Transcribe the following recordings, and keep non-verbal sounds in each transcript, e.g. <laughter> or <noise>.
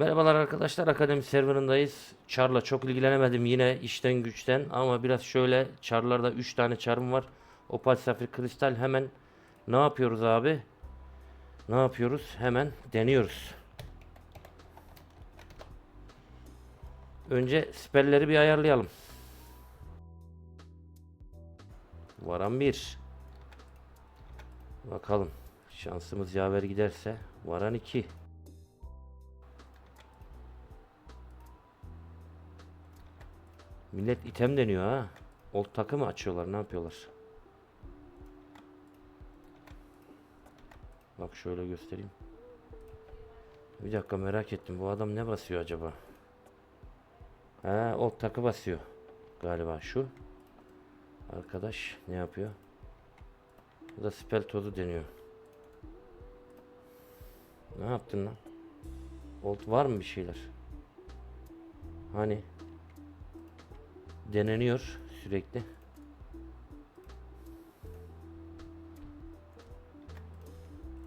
Merhabalar arkadaşlar Akademi serverındayız. Char'la çok ilgilenemedim yine işten güçten ama biraz şöyle Char'larda 3 tane Char'ım var. Opal Safir Kristal hemen ne yapıyoruz abi? Ne yapıyoruz? Hemen deniyoruz. Önce spellleri bir ayarlayalım. Varan 1. Bakalım. Şansımız yaver giderse. Varan 2. Millet item deniyor ha. Old takı mı açıyorlar ne yapıyorlar? Bak şöyle göstereyim. Bir dakika merak ettim. Bu adam ne basıyor acaba? Ha, old takı basıyor. Galiba şu. Arkadaş ne yapıyor? Bu da spell tozu deniyor. Ne yaptın lan? Old var mı bir şeyler? Hani? Deneniyor sürekli.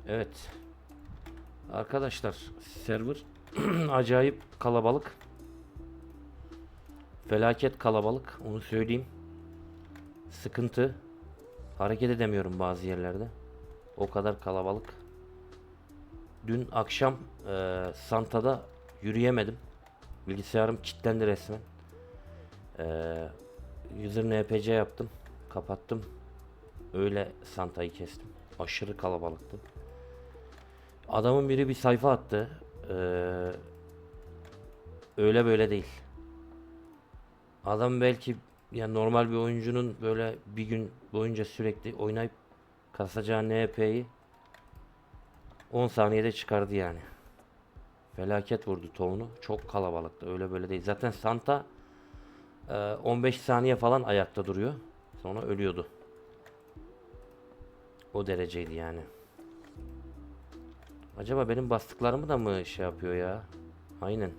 Evet. Arkadaşlar server <clears throat> acayip kalabalık. Felaket kalabalık onu söyleyeyim. Sıkıntı. Hareket edemiyorum bazı yerlerde. O kadar kalabalık. Dün akşam e, Santa'da yürüyemedim. Bilgisayarım kilitlendi resmen. Ee, user NPC yaptım. Kapattım. Öyle Santa'yı kestim. Aşırı kalabalıktı. Adamın biri bir sayfa attı. Ee, öyle böyle değil. Adam belki yani normal bir oyuncunun böyle bir gün boyunca sürekli oynayıp kasacağı NP'yi 10 saniyede çıkardı yani. Felaket vurdu tovunu. Çok kalabalıktı. Öyle böyle değil. Zaten Santa ee, 15 saniye falan ayakta duruyor. Sonra ölüyordu. O dereceydi yani. Acaba benim bastıklarımı da mı şey yapıyor ya? Aynen.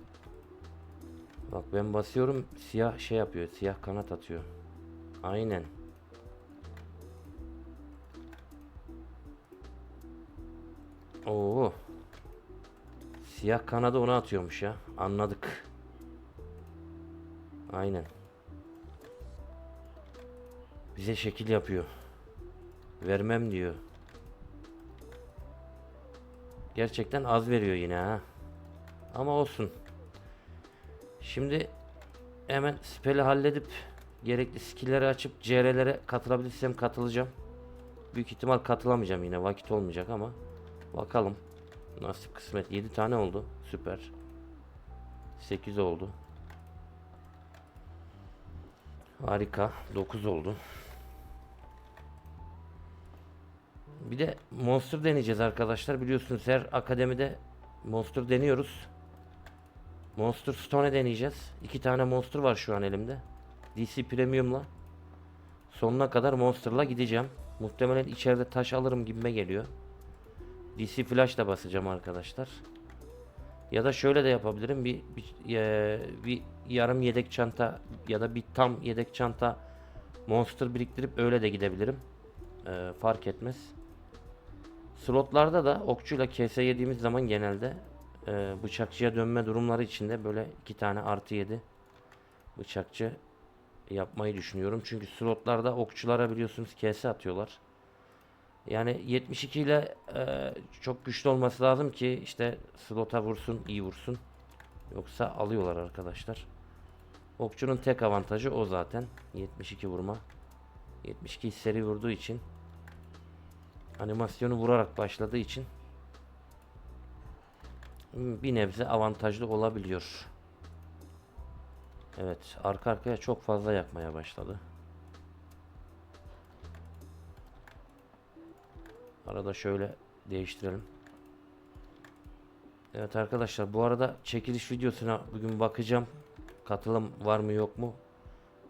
Bak ben basıyorum siyah şey yapıyor. Siyah kanat atıyor. Aynen. Oo. Siyah kanadı ona atıyormuş ya. Anladık. Aynen. Bize şekil yapıyor. Vermem diyor. Gerçekten az veriyor yine ha. Ama olsun. Şimdi hemen spell'i halledip gerekli skill'leri açıp CR'lere katılabilirsem katılacağım. Büyük ihtimal katılamayacağım yine vakit olmayacak ama bakalım. Nasip kısmet 7 tane oldu. Süper. 8 oldu. Harika. 9 oldu. Bir de Monster deneyeceğiz arkadaşlar. Biliyorsunuz her akademide Monster deniyoruz. Monster Stone deneyeceğiz. İki tane Monster var şu an elimde. DC Premium'la. Sonuna kadar Monster'la gideceğim. Muhtemelen içeride taş alırım gibime geliyor. DC Flash da basacağım arkadaşlar. Ya da şöyle de yapabilirim. Bir, bir, e, bir yarım yedek çanta ya da bir tam yedek çanta monster biriktirip öyle de gidebilirim. E, fark etmez. Slotlarda da okçuyla kese yediğimiz zaman genelde e, bıçakçıya dönme durumları içinde böyle iki tane artı yedi bıçakçı yapmayı düşünüyorum. Çünkü slotlarda okçulara biliyorsunuz kese atıyorlar. Yani 72 ile e, çok güçlü olması lazım ki işte slota vursun, iyi vursun. Yoksa alıyorlar arkadaşlar. Okçunun tek avantajı o zaten. 72 vurma. 72 seri vurduğu için animasyonu vurarak başladığı için bir nebze avantajlı olabiliyor. Evet, arka arkaya çok fazla yakmaya başladı. Arada şöyle değiştirelim. Evet arkadaşlar bu arada çekiliş videosuna bugün bakacağım. Katılım var mı yok mu?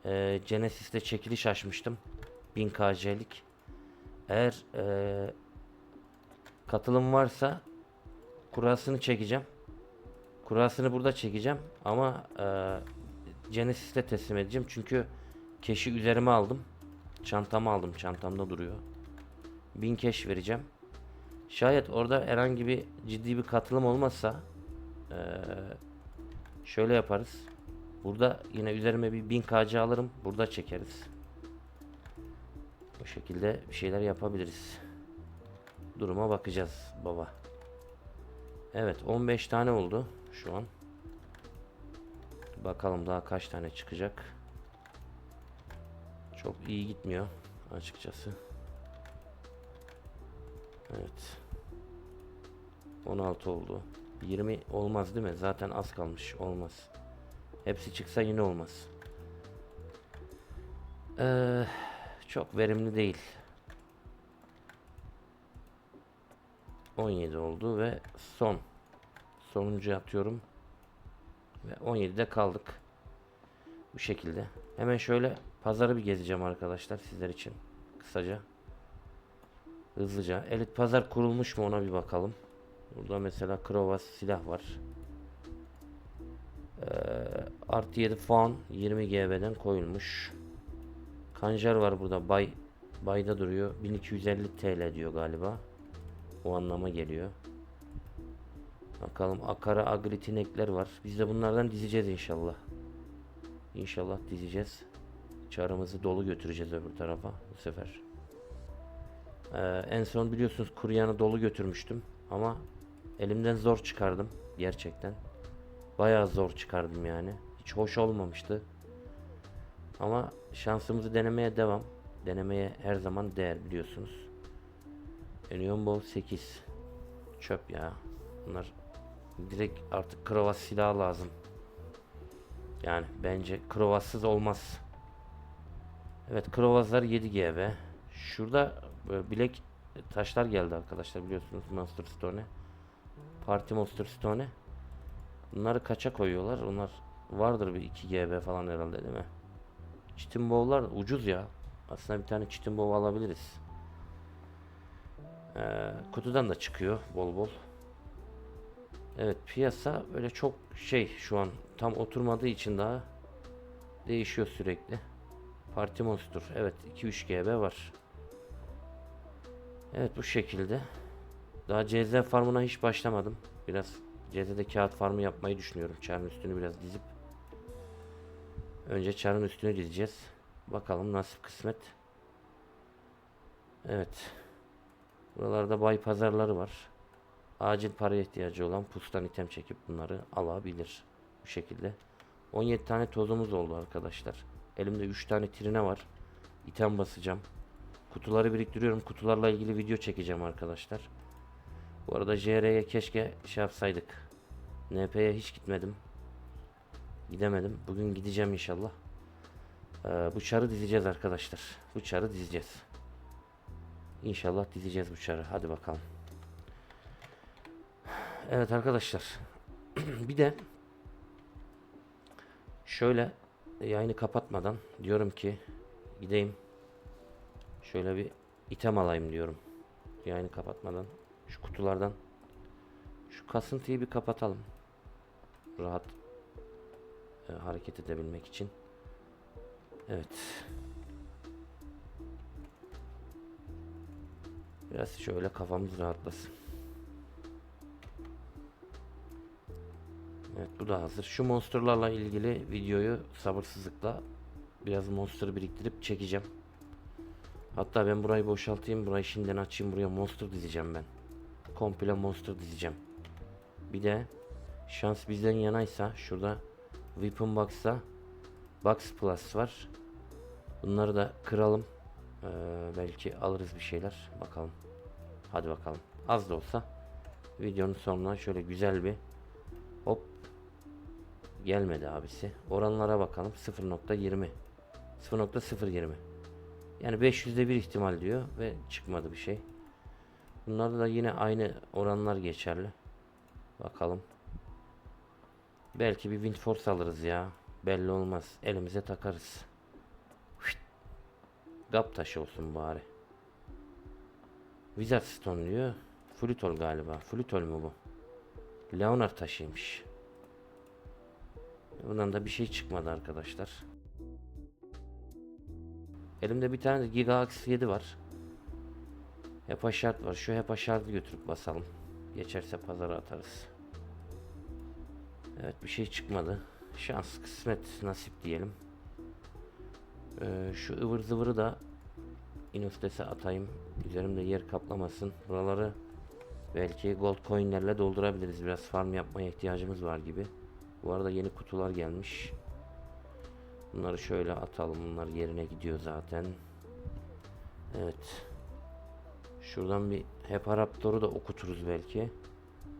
Ee, Genesis'te çekiliş açmıştım. 1000 KC'lik. Eğer ee, katılım varsa kurasını çekeceğim. Kurasını burada çekeceğim ama ee, Genesis'te teslim edeceğim. Çünkü keşi üzerime aldım. Çantamı aldım. Çantamda duruyor. 1000 keş vereceğim. Şayet orada herhangi bir ciddi bir katılım olmazsa şöyle yaparız. Burada yine üzerime bir 1000 KC alırım. Burada çekeriz. Bu şekilde bir şeyler yapabiliriz. Duruma bakacağız baba. Evet 15 tane oldu şu an. Bakalım daha kaç tane çıkacak. Çok iyi gitmiyor açıkçası. Evet. 16 oldu. 20 olmaz değil mi? Zaten az kalmış. Olmaz. Hepsi çıksa yine olmaz. Ee, çok verimli değil. 17 oldu ve son. Sonuncu atıyorum. Ve 17'de kaldık. Bu şekilde. Hemen şöyle pazarı bir gezeceğim arkadaşlar sizler için. Kısaca. Hızlıca. Elit pazar kurulmuş mu ona bir bakalım. Burada mesela Krovas silah var. Ee, artı 7 faun 20 GB'den koyulmuş. Kanjar var burada. Bay bayda duruyor. 1250 TL diyor galiba. O anlama geliyor. Bakalım akara agritinekler var. Biz de bunlardan dizeceğiz inşallah. İnşallah dizeceğiz. Çarımızı dolu götüreceğiz öbür tarafa bu sefer. Ee, en son biliyorsunuz kuryanı dolu götürmüştüm. Ama elimden zor çıkardım. Gerçekten. Bayağı zor çıkardım yani. Hiç hoş olmamıştı. Ama şansımızı denemeye devam. Denemeye her zaman değer biliyorsunuz. Enion Ball 8. Çöp ya. Bunlar direkt artık krovas silahı lazım. Yani bence krovassız olmaz. Evet krovazlar 7 GB. Şurada böyle bilek taşlar geldi arkadaşlar biliyorsunuz Monster Stone. Party Monster Stone. Bunları kaça koyuyorlar? Onlar vardır bir 2 GB falan herhalde değil mi? Chitin Bowl'lar ucuz ya. Aslında bir tane Chitin Bow alabiliriz. Ee, kutudan da çıkıyor bol bol. Evet piyasa böyle çok şey şu an tam oturmadığı için daha değişiyor sürekli. Parti Monster evet 2-3 GB var. Evet bu şekilde. Daha CZ farmına hiç başlamadım. Biraz CZ'de kağıt farmı yapmayı düşünüyorum. Çarın üstünü biraz dizip. Önce çarın üstünü dizeceğiz. Bakalım nasip kısmet. Evet. Buralarda bay pazarları var. Acil paraya ihtiyacı olan pustan item çekip bunları alabilir. Bu şekilde. 17 tane tozumuz oldu arkadaşlar. Elimde 3 tane trine var. İtem basacağım. Kutuları biriktiriyorum. Kutularla ilgili video çekeceğim arkadaşlar. Bu arada JR'ye keşke şey yapsaydık. NP'ye hiç gitmedim. Gidemedim. Bugün gideceğim inşallah. Ee, bu çarı dizeceğiz arkadaşlar. Bu çarı dizeceğiz. İnşallah dizeceğiz bu çarı. Hadi bakalım. Evet arkadaşlar. <clears throat> bir de şöyle yayını kapatmadan diyorum ki gideyim şöyle bir item alayım diyorum. Yayını kapatmadan şu kutulardan şu kasıntıyı bir kapatalım. Rahat e, hareket edebilmek için. Evet. Biraz şöyle kafamız rahatlasın. Evet bu da hazır. Şu monsterlarla ilgili videoyu sabırsızlıkla biraz monster biriktirip çekeceğim. Hatta ben burayı boşaltayım. Burayı şimdiden açayım. Buraya monster dizeceğim ben. Komple monster dizeceğim. Bir de şans bizden yanaysa şurada Weapon Box'ta Box Plus var. Bunları da kıralım. Ee, belki alırız bir şeyler. Bakalım. Hadi bakalım. Az da olsa videonun sonuna şöyle güzel bir hop gelmedi abisi. Oranlara bakalım. 0.20 0.020 yani 500'de bir ihtimal diyor ve çıkmadı bir şey. Bunlarda da yine aynı oranlar geçerli. Bakalım. Belki bir Wind Force alırız ya. Belli olmaz. Elimize takarız. Hıt. Gap taşı olsun bari. Wizard Stone diyor. Flutol galiba. Flutol mu bu? Leonard taşıymış. Bundan da bir şey çıkmadı arkadaşlar. Elimde bir tane de Gigax 7 var. HEPA şart var. Şu HEPA şartı götürüp basalım. Geçerse pazara atarız. Evet bir şey çıkmadı. Şans, kısmet, nasip diyelim. Ee, şu ıvır zıvırı da Inustes'e atayım. Üzerimde yer kaplamasın. Buraları belki gold coinlerle doldurabiliriz. Biraz farm yapmaya ihtiyacımız var gibi. Bu arada yeni kutular gelmiş. Bunları şöyle atalım. Bunlar yerine gidiyor zaten. Evet. Şuradan bir Heparaptor'u da okuturuz belki.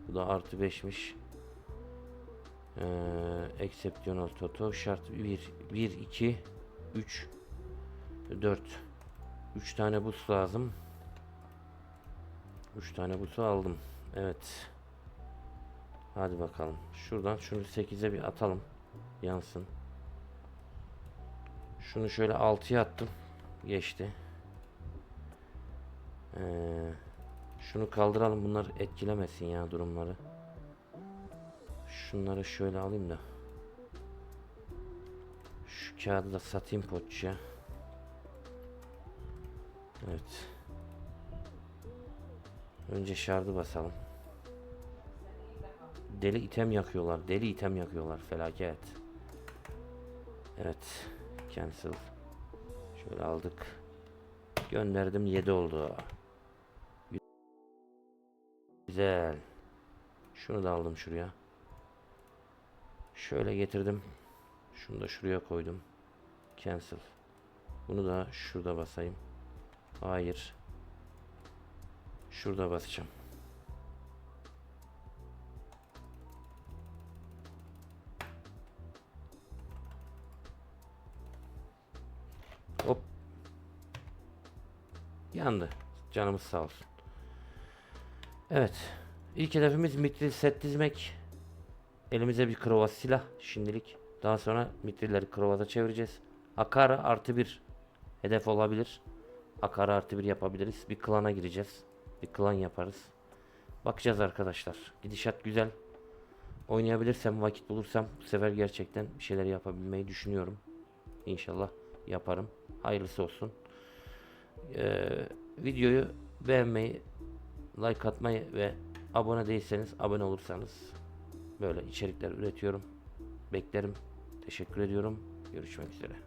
Bu da artı 5'miş. Ee, exceptional Toto şart 1 1 2 3 4 3 tane bus lazım. 3 tane busu aldım. Evet. Hadi bakalım. Şuradan şunu 8'e bir atalım. Yansın. Şunu şöyle 6'ya attım. Geçti. Ee, şunu kaldıralım. Bunlar etkilemesin ya durumları. Şunları şöyle alayım da. Şu kağıdı da satayım potçuya. Evet. Önce şardı basalım. Deli item yakıyorlar. Deli item yakıyorlar. Felaket. Evet. Cancel. Şöyle aldık. Gönderdim 7 oldu. Güzel. Şunu da aldım şuraya. Şöyle getirdim. Şunu da şuraya koydum. Cancel. Bunu da şurada basayım. Hayır. Şurada basacağım. Yandı. Canımız sağ olsun. Evet. İlk hedefimiz mitril set dizmek. Elimize bir krovaz silah şimdilik. Daha sonra mitrilleri krovaza çevireceğiz. Akara artı bir hedef olabilir. Akara artı bir yapabiliriz. Bir klana gireceğiz. Bir klan yaparız. Bakacağız arkadaşlar. Gidişat güzel. Oynayabilirsem, vakit bulursam bu sefer gerçekten bir şeyler yapabilmeyi düşünüyorum. İnşallah yaparım. Hayırlısı olsun. Ee, videoyu beğenmeyi, like atmayı ve abone değilseniz abone olursanız böyle içerikler üretiyorum. Beklerim. Teşekkür ediyorum. Görüşmek üzere.